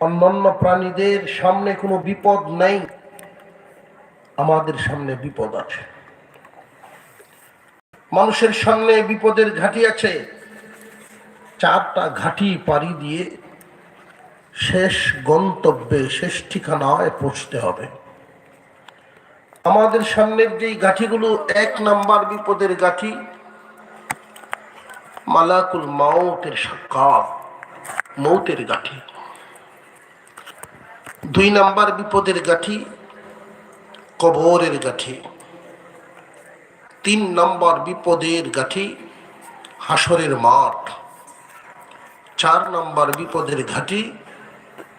অন্যান্য প্রাণীদের সামনে কোনো বিপদ নাই। আমাদের সামনে বিপদ আছে। মানুষের সামনে বিপদের ঘাঁটি আছে। চারটা ঘাঁটি পাড়ি দিয়ে শেষ গন্তব্যে, শেষ ঠিকানায় পৌঁছতে হবে। আমাদের সামনের যেই গাঠিগুলো এক নাম্বার বিপদের গাঠি মালাকুল মাউতের সাক্ষাৎ মৌতের গাঠি দুই নাম্বার বিপদের গাঠি, কবরের গাঠি। তিন নম্বর বিপদের গাঠি, হাসরের মাঠ। চার নম্বর বিপদের ঘাটি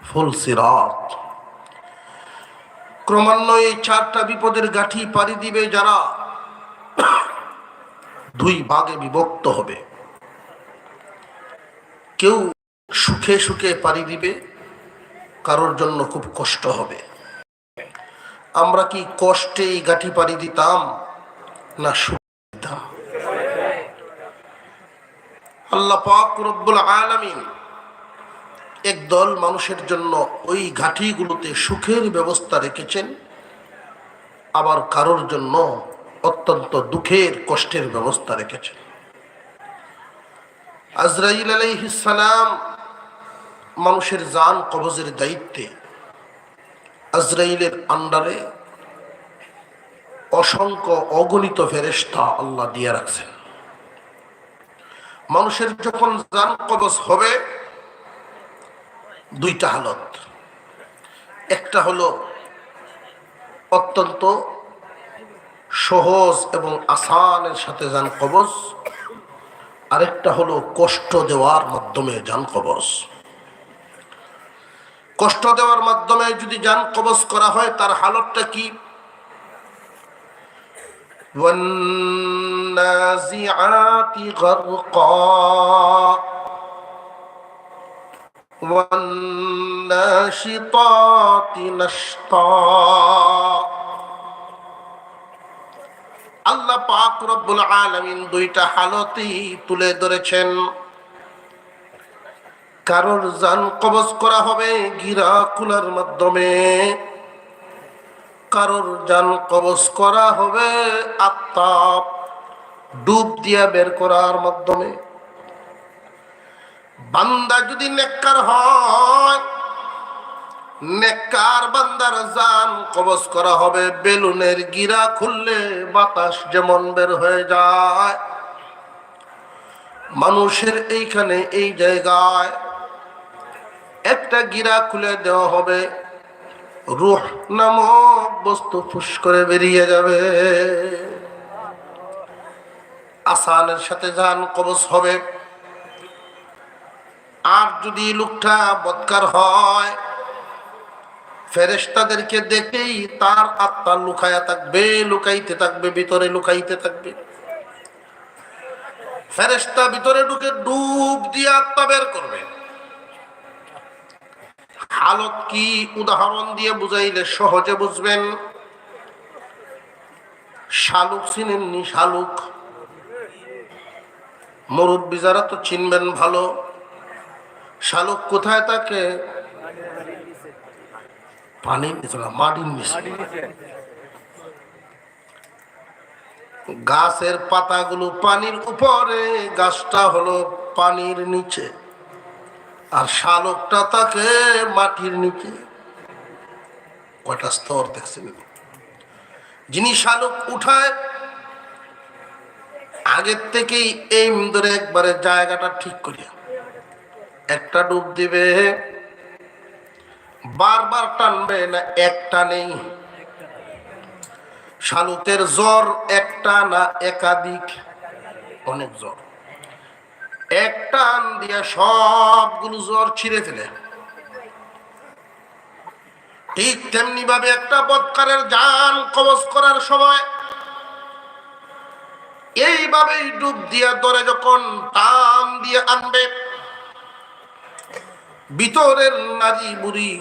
ফুলসিরাত ক্রমান্বয়ে চারটা বিপদের গাঠি পাড়ি দিবে যারা, দুই ভাগে বিভক্ত হবে। কেউ সুখে সুখে পাড়ি দিবে কারোর জন্য খুব কষ্ট হবে। আমরা কি কষ্টে এই গাঠি পাড়ি দিতাম না দিতাম? আল্লাহ পাক রব্বুল আলামিন একদল মানুষের জন্য ওই ঘাটিগুলোতে সুখের ব্যবস্থা রেখেছেন, আবার কারোর জন্য অত্যন্ত দুঃখের, কষ্টের ব্যবস্থা রেখেছেন। আজরাইল আলাইহিসালাম মানুষের জান কবজের দায়িত্বে আজরাইলের আন্ডারে অসংখ্য অগণিত ফেরেস্তা আল্লাহ দিয়ে রাখছেন। মানুষের যখন জান কবজ হবে, দুইটা হালত। একটা হলো অত্যন্ত সহজ এবং আসানের সাথে যান কবজ, আরেকটা হলো কষ্ট দেওয়ার মাধ্যমে যান কবজ। কষ্ট দেওয়ার মাধ্যমে যদি যান কবজ করা হয় তার হালতটা কি والنازعات غرقا والناشطات نشطا আল্লাহ পাক রব্বুল আলামিন দুইটা হালতেই তুলে ধরেছেন কারোর জান কবজ করা হবে গিরা খোলার মাধ্যমে। কারোর জান কবজ করা হবে আত্মা ডুব দিয়া বের করার মাধ্যমে। বান্দা যদি নেককার হয়, নেককার বান্দার জান কবজ করা হবে বেলুনের গিরা খুললে বাতাস যেমন বের হয়ে যায়। মানুষের এইখানে এই জায়গায় একটা গিরা খুলে দেওয়া হবে। রুহ নামক বস্তু ফুস করে বেরিয়ে যাবে। আসানের সাথে যান কবচ হবে। আর যদি লোকটা বৎকার হয় ফেরেস্তাদেরকে দেখেই তার আত্মা লুকায়া থাকবে, লুকাইতে থাকবে, ভিতরে লুকাইতে থাকবে। ফেরেস্তা ভিতরে ঢুকে ডুব দিয়ে আত্মা বের করবে। হালত কি উদাহরণ দিয়ে বুঝাইলে সহজে বুঝবেন? শালুক চিনেননি শালুক? মুরব্বী যারা তো চিনবেন ভালো। শালুক কোথায় থাকে? পানির মাটির গাছের পাতাগুলো পানির উপরে, গাছটা হলো পানির নিচে। আর শালকটা তাকে মাটির নিচে কয়টা স্তর দেখছেন? যিনি শালক উঠায়, আগের থেকেই এই ধরে একবারে জায়গাটা ঠিক করিয়া একটা ডুব দিবে, বারবার টানবে না, একটা নেই। শালুকের জ্বর একটা না একাধিক, অনেক জ্বর। এক টান দিয়ে সবগুলো জ্বর ছিঁড়ে ফেলে। ঠিক তেমনি ভাবে একটা বৎকারের যান কবচ করার সময় এইভাবেই ডুব দিয়ে ধরে যখন টান দিয়ে আনবে, ভিতরের নারী বুড়ি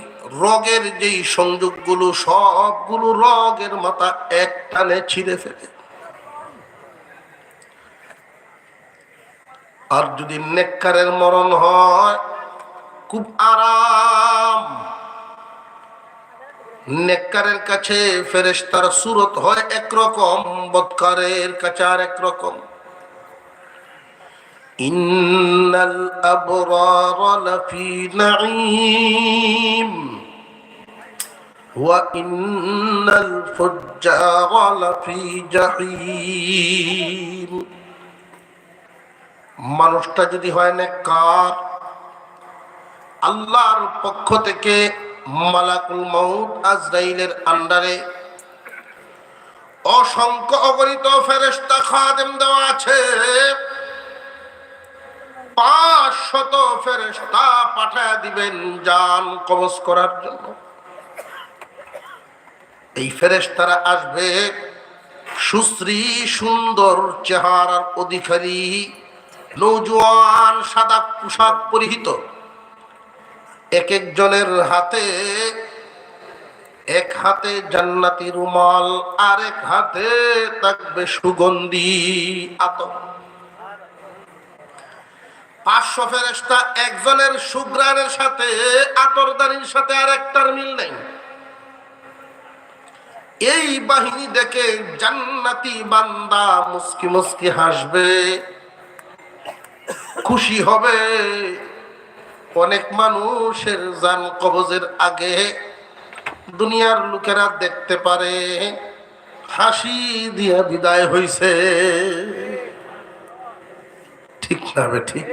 রগের যেই সংযোগগুলো, সবগুলো রগের মাথা এক টানে ছিঁড়ে ফেলে। আর যদি নেককারের মরণ হয় খুব আরাম নেককারের কাছে ফেরেশতার সুরত হয় একরকম বৎকারের কাছে আর একরকম ইন্নাল আবরার লাফি নাঈম وإن الفجار لفي جحيم মানুষটা যদি হয় নেককার, আল্লাহর পক্ষ থেকে মালাকুল মউত আজরাইলের আন্ডারে অসংখ্য অগণিত ফেরেশতা খাদেম দেওয়া আছে। পাঁচ শত ফেরেশতা পাঠায় দিবেন জান কবজ করার জন্য। এই ফেরেশতারা আসবে সুশ্রী সুন্দর চেহারার অধিকারী। নৌজওয়ান সাদা পোশাক পরিহিত। এক একজনের হাতে এক হাতে জান্নাতি রুমাল আর এক হাতে থাকবে সুগন্ধি আতর পাঁচশো ফেরেস্তা একজনের সুগ্রানের সাথে আতরদানির সাথে আর একটার মিল নেই। এই বাহিনী দেখে জান্নাতি বান্দা মুস্কি মুস্কি হাসবে। খুশি হবে। অনেক মানুষের জান কবজের আগে দুনিয়ার লোকেরা দেখতে পারে, হাসি দিয়া বিদায় হইছে। ঠিক না ঠিক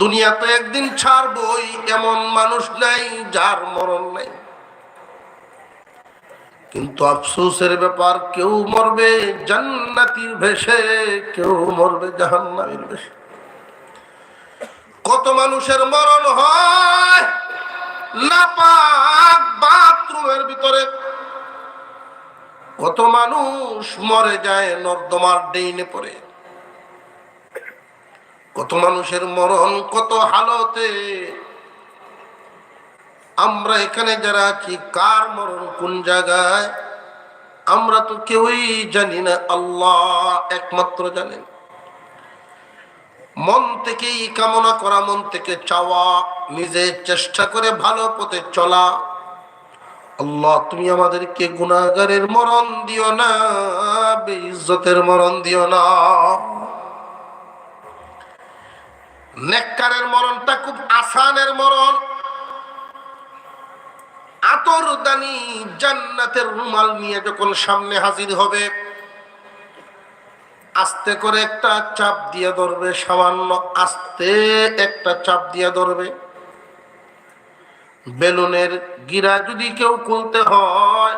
দুনিয়া তো একদিন ছাড়বই, এমন মানুষ নাই যার মরণ নাই। কিন্তু আফসোসের ব্যাপার, কেউ মরবে জান্নাতির ভেসে কেউ মরবে জাহান্নামের ভেসে কত মানুষের মরণ হয় বাথরুমের ভিতরে। কত মানুষ মরে যায় নর্দমার ডেইনে পড়ে। কত মানুষের মরণ কত হালতে আমরা এখানে যারা আছি কার মরণ কোন জায়গায়? আমরা তো কেউই জানি না, আল্লাহ একমাত্র জানেন। মন থেকেই কামনা করা, মন থেকে চাওয়া, নিজে চেষ্টা করে ভালো পথে চলা। আল্লাহ, তুমি আমাদেরকে গুণাগারের মরণ দিও না, বেইজ্জতের মরণ দিও না। নেককারের মরণটা খুব আসানের মরণ আতর দানি জান্নাতের রুমাল নিয়ে যখন সামনে হাজির হবে, আস্তে করে একটা চাপ দিয়ে ধরবে, সামান্য আস্তে একটা চাপ দিয়ে ধরবে। বেলুনের গিরা যদি কেউ খুলতে হয়,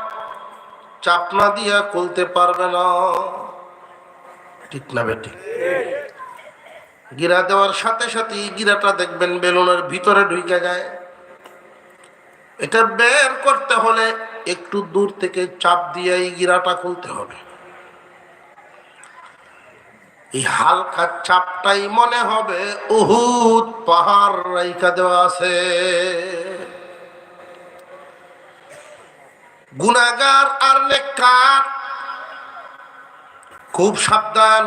চাপ না দিয়া খুলতে পারবে না। ঠিক না বেটি? গিরা দেওয়ার সাথে সাথে গিরাটা দেখবেন বেলুনের ভিতরে ঢুকে যায়। এটা বের করতে হলে একটু দূর থেকে চাপ দিয়ে এই গিরাটা খুলতে হবে। এই হালকা চাপটাই মনে হবে, উহুদ পাহাড় রাইকা দেওয়া আছে। গুনাগার আর নেককার, খুব সাবধান,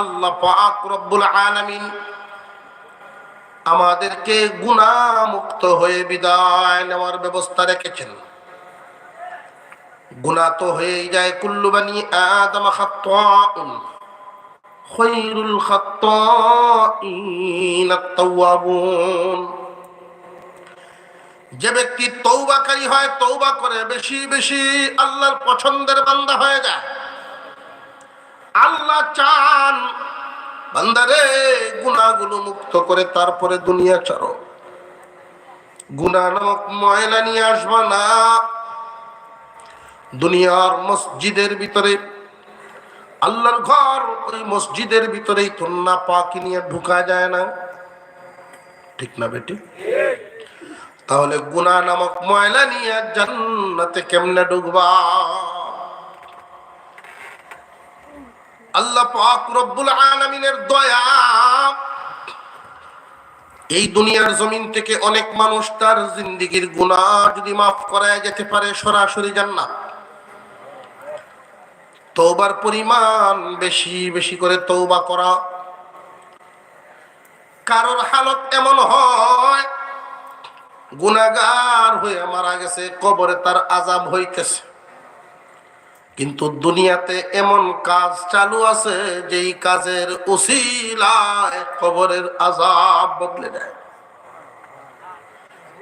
আল্লাহ পাক রব্বুল আলামিন আমাদেরকে গুণা মুক্ত হয়ে বিদায় নেওয়ার ব্যবস্থা রেখেছেন। গুণা তো হয়ে যায়, কুল্লু বানি আদম খৈরুল যে ব্যক্তি তৌবাকারী হয় তৌবা করে বেশি বেশি আল্লাহর পছন্দের বান্দা হয়ে যায়। আল্লাহ চান বান্দারে গুণাগুলো মুক্ত করে তারপরে দুনিয়া ছাড়ো। গুণা নামক ময়লা নিয়ে আসবা না। দুনিয়ার মসজিদের ভিতরে, আল্লাহর ঘর ওই মসজিদের ভিতরেই তো না পাকি নিয়ে ঢুকা যায় না। ঠিক না বেটি? তাহলে গুণা নামক ময়লা নিয়ে জান্নাতে কেমনে ঢুকবা? আল্লাহ পাক রব্বুল আলামিনের দয়া, এই দুনিয়ার জমিন থেকে অনেক মানুষ তার জিন্দিগির গুণা যদি মাফ করায় যেতে পারে সরাসরি জান্নাত। তৌবার পরিমাণ বেশি বেশি করে তৌবা করা। কারোর হালত এমন হয় গুনাগার হয়ে মারা গেছে, কবরে তার আজাব হইতেছে। কিন্তু দুনিয়াতে এমন কাজ চালু আছে যেই কাজের উসিলায় কবরের আজাব বদলে দেয়।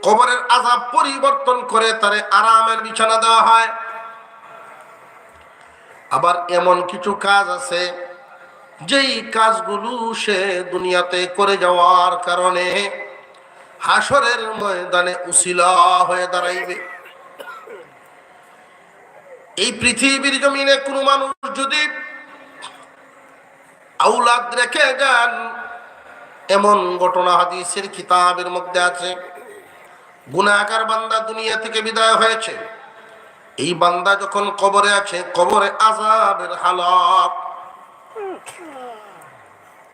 কবরের আজাব পরিবর্তন করে তারে আরামের বিছানা দেওয়া হয়। আবার এমন কিছু কাজ আছে যেই কাজগুলো সে দুনিয়াতে করে যাওয়ার কারণে হাসরের ময়দানে উসিলা হয়ে দাঁড়াইবে। এই পৃথিবীর জমিনে কোনো মানুষ যদি আউলাদ রেখে যান, এমন ঘটনা হাদিসের কিতাবের মধ্যে আছে। গুণাকার বান্দা দুনিয়া থেকে বিদায় হয়েছে। এই বান্দা যখন কবরে আছে, কবরে আজাবের হালত।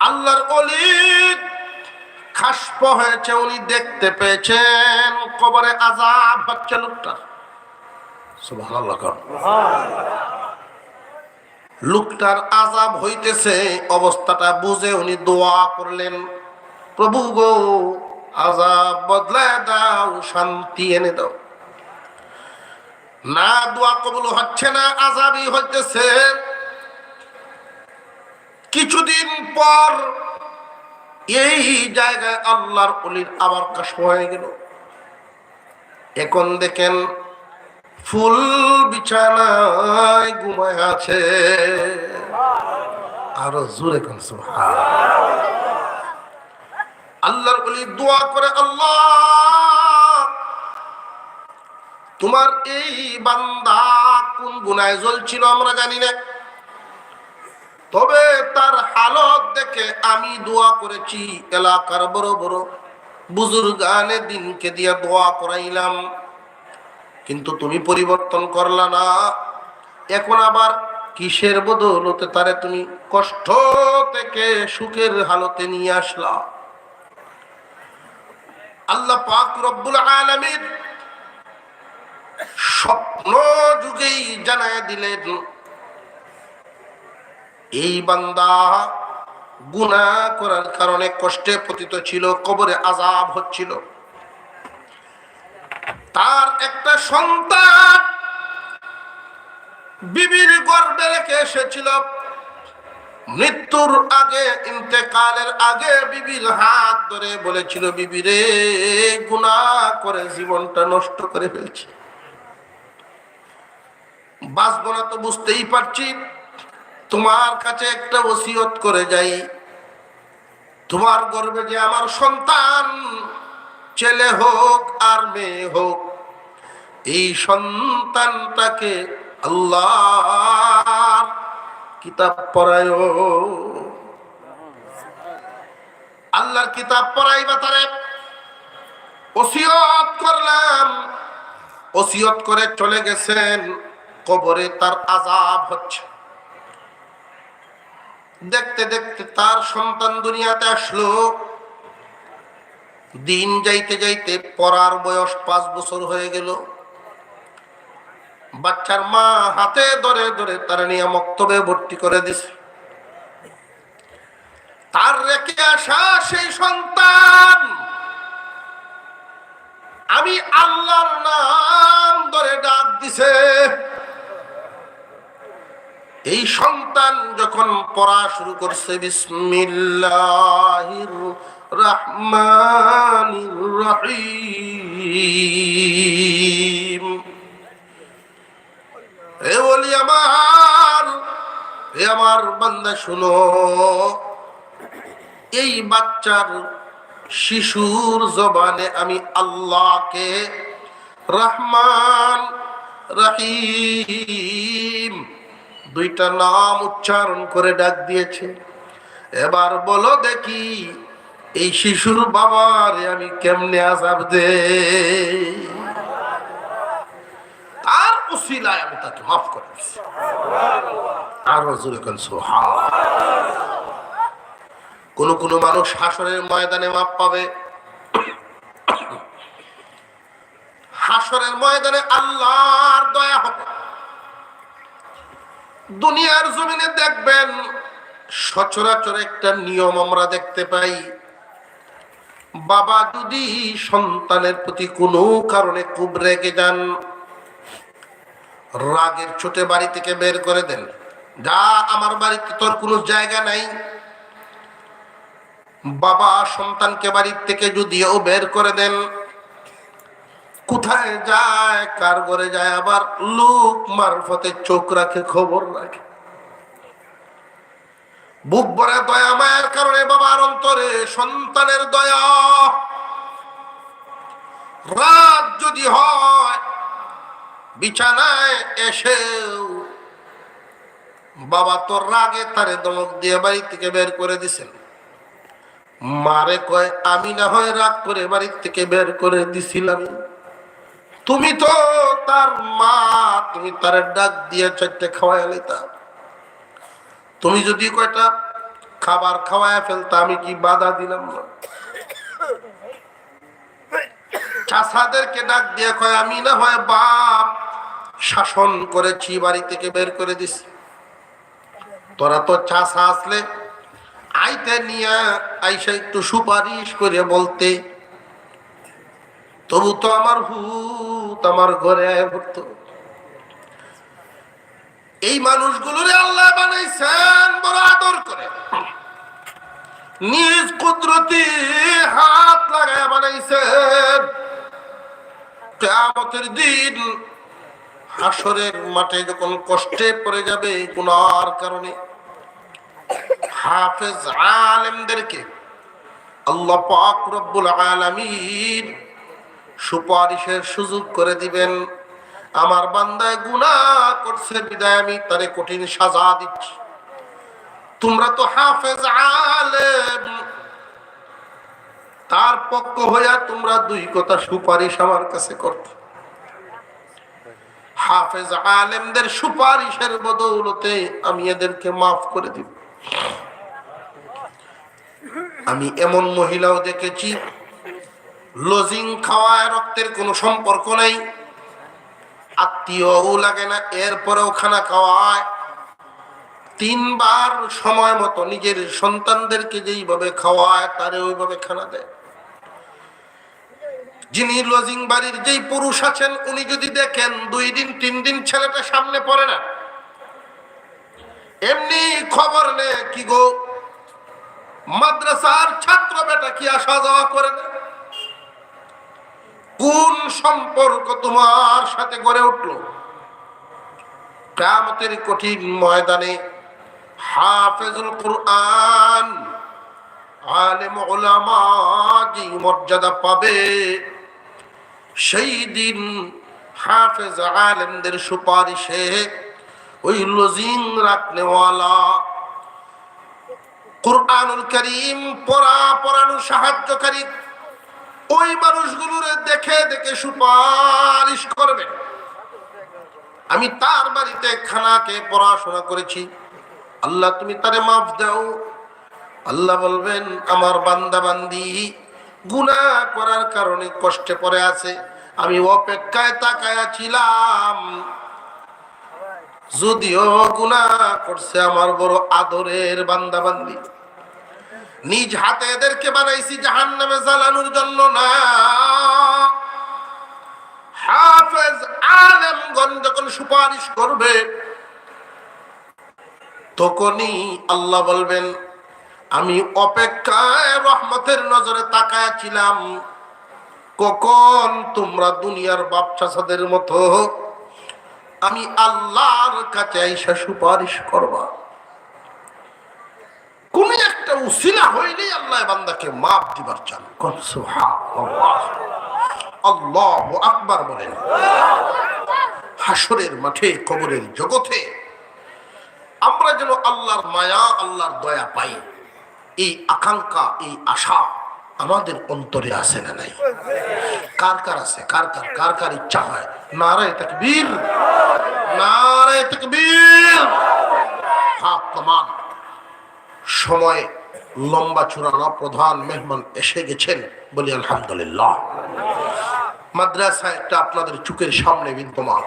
আল্লাহর অলিদ খাসপ হয়েছে, উনি দেখতে পেয়েছেন কবরে আজাব হচ্ছে কর। লোকটার আজাব হইতেছে, অবস্থাটা বুঝে উনি দোয়া করলেন। প্রভু গো আজাব বদলায় দাও, শান্তি এনে দাও। না দোয়া কবুল হচ্ছে না আজাবই হইতেছে। কিছুদিন পর এই জায়গায় আল্লাহর অলির আবার কাশ হয়ে গেল। এখন দেখেন ফুল বিছানায় ঘুমায় আছে। আরও জোরে কোন আল্লাহর বলি, দোয়া করে আল্লাহ, তোমার এই বান্দা কোন গুনায় জ্বলছিল আমরা জানি না। তবে তার হালত দেখে আমি দোয়া করেছি, এলাকার বড় বড় বুজুর্গানে দিনকে দিয়ে দোয়া করাইলাম। কিন্তু তুমি পরিবর্তন করলা না। এখন আবার কিসের বদলতে তারে তুমি কষ্ট থেকে সুখের হালতে নিয়ে আসলা? আল্লাহ পাক রব্বুল আলামিন স্বপ্ন যুগেই জানায় দিলেন, এই বান্দা গুনাহ করার কারণে কষ্টে পতিত ছিল, কবরে আজাব হচ্ছিল। তার একটা সন্তান। বিবির গর্বে রেখে এসেছিল। মৃত্যুর আগে, ইন্তেকালের আগে বিবির হাত ধরে বলেছিল, বিবি রে গুণা করে জীবনটা নষ্ট করে ফেলছি। বাঁচবো না তো বুঝতেই পারছি। তোমার কাছে একটা ওসিয়ত করে যাই। তোমার গর্বে যে আমার সন্তান ছেলে হোক আর মেয়ে হোক, এই সন্তানটাকে আল্লাহ কিতাব পড়ায় আল্লাহর কিতাব পড়াইবা তারে। ওসিয়ত করলাম, ওসিয়ত করে চলে গেছেন, কবরে তার আজাব হচ্ছে। দেখতে দেখতে তার সন্তান দুনিয়াতে আসলো। দিন যাইতে যাইতে পড়ার বয়স পাঁচ বছর হয়ে গেল। বাচ্চার মা হাতে ধরে ধরে তার নিয়ে মক্তবে ভর্তি করে দিছে। তার রেখে আসা সেই সন্তান। আমি আল্লাহর নাম ধরে ডাক দিছে। এই সন্তান যখন পড়া শুরু করছে, বিসমিল্লাহির রহমানির রহিম। এ বলি আমার এ আমার বান্দা, শুনো। এই বাচ্চার শিশুর জবানে আমি আল্লাহকে রহমান, রহিম দুইটা নাম উচ্চারণ করে ডাক দিয়েছে। এবার বলো দেখি এই শিশুর বাবারে আমি কেমনে আজাব দে? তার উসিলায় আমি তাকে মাফ করে দিচ্ছি আর জোরে কেন কোন কোন মানুষ হাসরের ময়দানে মাপ পাবে। হাসরের ময়দানে আল্লাহর দয়া হবে। দুনিয়ার জমিনে দেখবেন সচরাচর একটা নিয়ম আমরা দেখতে পাই বাবা যদি সন্তানের প্রতি কোনো কারণে খুব রেগে যান, রাগের ছোটে বাড়ি থেকে বের করে দেন। যা আমার বাড়িতে তোর কোনো জায়গা নাই। বাবা সন্তানকে বাড়ির থেকে যদিও বের করে দেন। কোথায় যায়, কার ঘরে যায়, আবার লোক মারফতে চোখ রাখে, খবর রাখে। বুক ভরে দয়া মায়ের কারণে বাবার অন্তরে সন্তানের দয়া। রাত যদি হয়, বিছানায় এসেও বাবা তো রাগে তারে দমক দিয়ে বাড়ি থেকে বের করে দিছেন। মারে কয়, আমি না হয় রাগ করে বাড়ির থেকে বের করে দিছিলাম। তুমি তো তার মা, তুমি তার ডাক দিয়ে চারটে খাওয়াই লিতা তুমি যদি কয়টা খাবার খাওয়ায় ফেলতা, আমি কি বাধা দিলাম না? চাষাদেরকে ডাক দিয়ে কয়, আমি না হয় বাপ শাসন করেছি, বাড়ি থেকে বের করে দিছি। তোরা তো চাষা আসলে আইতে নিয়ে আইসা একটু সুপারিশ করে বলতে। তবু তো আমার হুত আমার ঘরে আয় এই মানুষগুলোরে আল্লাহ বানাইছেন বড় আদর করে। নিজ কুদরতি হাত লাগায় বানাইছেন। কেয়ামতের দিন হাসরের মাঠে যখন কষ্টে পড়ে যাবে গুনার কারণে, হাফেজ আলেমদেরকে আল্লাহ পাক রব্বুল আলামিন সুপারিশের সুযোগ করে দিবেন। আমার বান্দায় গুনাহ করছে, বিদায় আমি তারে কঠিন সাজা দিচ্ছি। তোমরা তো হাফেজ আলেম। তার পক্ষ হইয়া তোমরা দুই কথা সুপারিশ আমার কাছে করত। হাফেজ আলেমদের সুপারিশের বদৌলতে আমি এদেরকে মাফ করে দিব। আমি এমন মহিলাও দেখেছি। লজিং খাওয়ায় রক্তের কোনো সম্পর্ক নাই। আত্মীয়ও লাগে না, এরপরেও খানা খাওয়ায়। তিনবার সময় মতো নিজের সন্তানদেরকে যেইভাবে খাওয়ায়, তারে ওইভাবে খানা দেয়। যিনি লজিং বাড়ির যেই পুরুষ আছেন, উনি যদি দেখেন দুই দিন, তিন দিন ছেলেটা সামনে পড়ে না, এমনি খবর নে কি গো, মাদ্রাসার ছাত্র বেটা কি আসা যাওয়া করে না? কোন সম্পর্ক তোমার সাথে গড়ে উঠল? কামতের কঠিন ময়দানে হাফেজুল কুরআন আলেম ওলামা যে মর্যাদা পাবে? সেই দিন হাফেজ আলেমদের সুপারিশে ওই লজিং রাখনেওয়ালা কোরআনুল করিম পড়া পড়ানোর সাহায্যকারী ওই মানুষগুলোর দেখে দেখে সুপারিশ করবে। আমি তার বাড়িতে খানাকে পড়াশোনা করেছি। আল্লাহ, তুমি তারে মাফ দাও। আল্লাহ বলবেন, আমার বান্দা বান্দি গুনাহ করার কারণে কষ্টে পড়ে আছে। আমি অপেক্ষায় তাকায়া ছিলাম। যদিও গুনাহ করছে আমার বড় আদরের বান্দা বান্দি নিজ হাতে এদেরকে বানাইছি জাহান নামে জ্বালানোর জন্য না। হাফেজ আলেমগণ যখন সুপারিশ করবে, তখনই আল্লাহ বলবেন, আমি অপেক্ষায় রহমতের নজরে তাকায় ছিলাম। কখন তোমরা দুনিয়ার বাপচাষাদের মতো আমি আল্লাহর কাছে আইসা সুপারিশ করবা? কোন একটা উসিলা আল্লাহ বান্দাকে মাপ দিবার চান। আল্লাহ আকবার বলেন। হাসরের মাঠে, কবরের জগতে আমরা যেন আল্লাহর মায়া, আল্লাহর দয়া পাই। এই আকাঙ্ক্ষা, এই আশা আমাদের অন্তরে আছে না নাই? কার কার আছে? কার কার? কার কার ইচ্ছা হয়? নারায় তাকবীর। নারায় তাকবীর। হাত কমান সময় লম্বা চূড়ানো প্রধান মেহমান এসে গেছেন বলি আলহামদুলিল্লাহ। মাদ্রাসা একটা আপনাদের চুকের সামনে বিদ্যমান।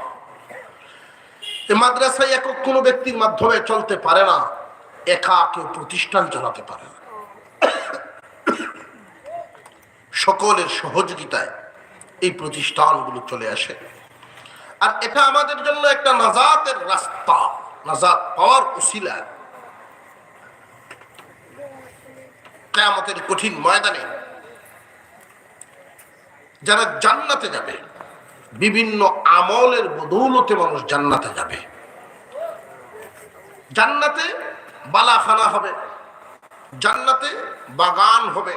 এই মাদ্রাসায় একক কোনো ব্যক্তির মাধ্যমে চলতে পারে না, একা কেউ প্রতিষ্ঠান চালাতে পারে না। সকলের সহযোগিতায় এই প্রতিষ্ঠানগুলো চলে আসে। আর এটা আমাদের জন্য একটা নাজাতের রাস্তা, নাজাত পাওয়ার উসিলা। কেয়ামতের কঠিন ময়দানে যারা জান্নাতে যাবে, বিভিন্ন আমলের বদৌলতে মানুষ জান্নাতে যাবে। জান্নাতে বালাখানা হবে, জান্নাতে বাগান হবে।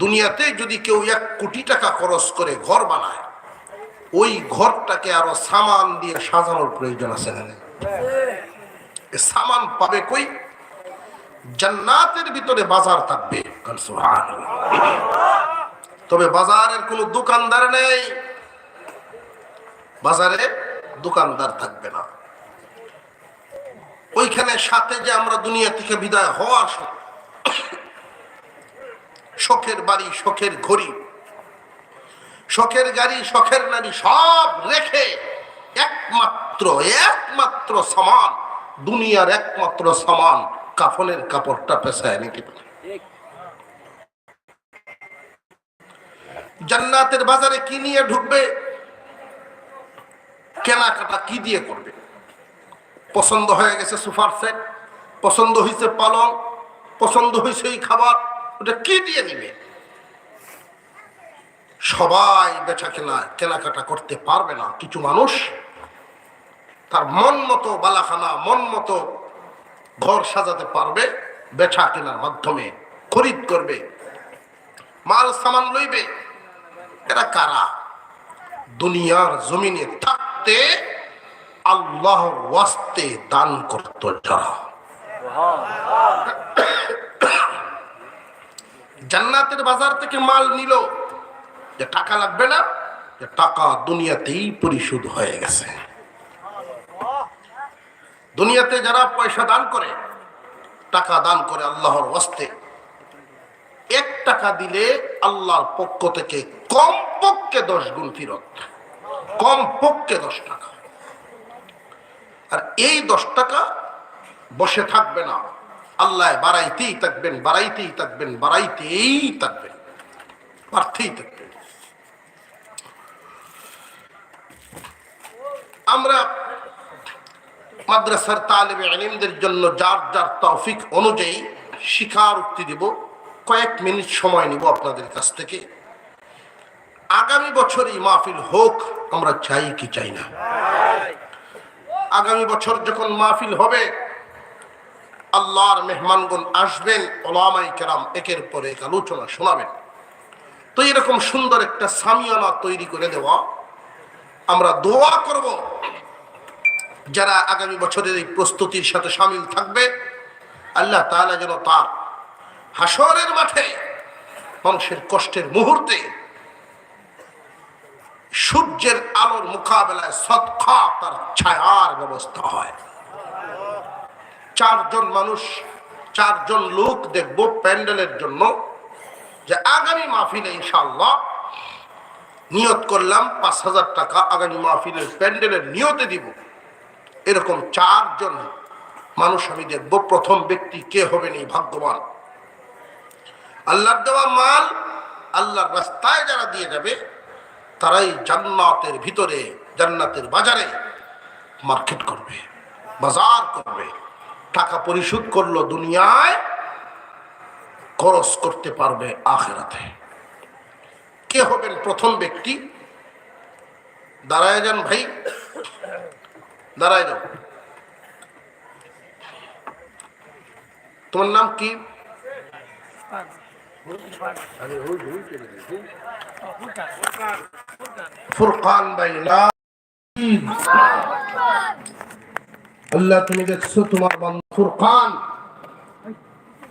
দুনিয়াতে যদি কেউ এক কোটি টাকা খরচ করে ঘর বানায়, ওই ঘরটাকে আরও সামান দিয়ে সাজানোর প্রয়োজন আছে সামান পাবে কই? জান্নাতের ভিতরে বাজার থাকবে। তবে বাজারের কোনো দোকানদার নেই। বাজারে দোকানদার থাকবে না। ওইখানে সাথে যে আমরা দুনিয়া থেকে বিদায় হওয়ার শখের বাড়ি, শখের ঘড়ি, শখের গাড়ি, শখের নারী সব রেখে একমাত্র একমাত্র সমান, দুনিয়ার একমাত্র সমান কাফনের কাপড়টা পেশায় নিতে পারে। জান্নাতের বাজারে কি নিয়ে ঢুকবে? কেনাকাটা কি দিয়ে করবে? পছন্দ হয়ে গেছে সুপার সেট, পছন্দ হয়েছে পালং, পছন্দ হয়েছে এই খাবার, ওটা কি দিয়ে নিবে? সবাই বেচা কেনা, কেনাকাটা করতে পারবে না। কিছু মানুষ তার মন মতো বালাখানা, মন মতো ঘর সাজাতে পারবে, বেচা কেনার মাধ্যমে, খরিদ করবে। মাল সামান লইবে। এরা কারা? দুনিয়ার জমিনে থাকতে আল্লাহ ওয়াস্তে দান করত যারা। জান্নাতের বাজার থেকে মাল নিল। যে টাকা লাগবে না, যে টাকা দুনিয়াতেই পরিশোধ হয়ে গেছে। দুনিয়াতে যারা পয়সা দান করে, টাকা দান করে আল্লাহর ওয়াস্তে এক টাকা দিলে আল্লাহর পক্ষ থেকে কম পক্ষে দশ গুণ ফিরত কম পক্ষে দশ টাকা। আর এই দশ টাকা বসে থাকবে না। আল্লাহ বাড়াইতেই থাকবেন বাড়াইতেই থাকবেন বাড়াইতেই থাকবেন বাড়তেই থাকবেন। আমরা মাদ্রাসার তালেবে আলিমদের জন্য যার যার তৌফিক অনুযায়ী শিখার উক্তি দিব। কয়েক মিনিট সময় নিব আপনাদের কাছ থেকে। আগামী বছর এই মাহফিল হোক, আমরা চাই কি চাই না। আগামী বছর যখন মাহফিল হবে, আল্লাহর মেহমানগণ আসবেন, ওলামাই কেরাম একের পর এক আলোচনা শোনাবেন। তো এরকম সুন্দর একটা সামিয়ানা তৈরি করে দেওয়া, আমরা দোয়া করব। যারা আগামী বছরের এই প্রস্তুতির সাথে সামিল থাকবে, আল্লাহ তাআলা যেন তার হাসরের মাঠে মানুষের কষ্টের মুহূর্তে সূর্যের আলোর মোকাবেলায় সৎখা তার ছায়ার ব্যবস্থা হয়। চারজন মানুষ, চারজন লোক দেখব প্যান্ডেলের জন্য যে আগামী মাহফিলে ইনশাল্লাহ নিয়ত করলাম, পাঁচ হাজার টাকা আগামী মাহফিলের প্যান্ডেলের নিয়তে দিব। এরকম চারজন মানুষ আমি দেখব, প্রথম ব্যক্তি কে হবেন এই ভাগ্যবান? আল্লাহর দেওয়া মাল, আল্লাহর রাস্তায় যারা দিয়ে যাবে, তারাই জান্নাতের ভিতরে, জান্নাতের বাজারে মার্কেট করবে, বাজার করবে। টাকা পরিশোধ করল দুনিয়ায়, খরচ করতে পারবে আখেরাতে। কে হবেন প্রথম ব্যক্তি? দাঁড়ায় যান ভাই। দাঁড়ায় যাও তোমার নাম কি? ফুরকান ভাই আল্লাহ তুমি দেখছ, তোমার বান্দা ফুরকান।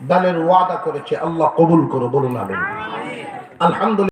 দানের ওয়াদা করেছে, আল্লাহ কবুল করো, বলুন আলহামদুলিল্লাহ।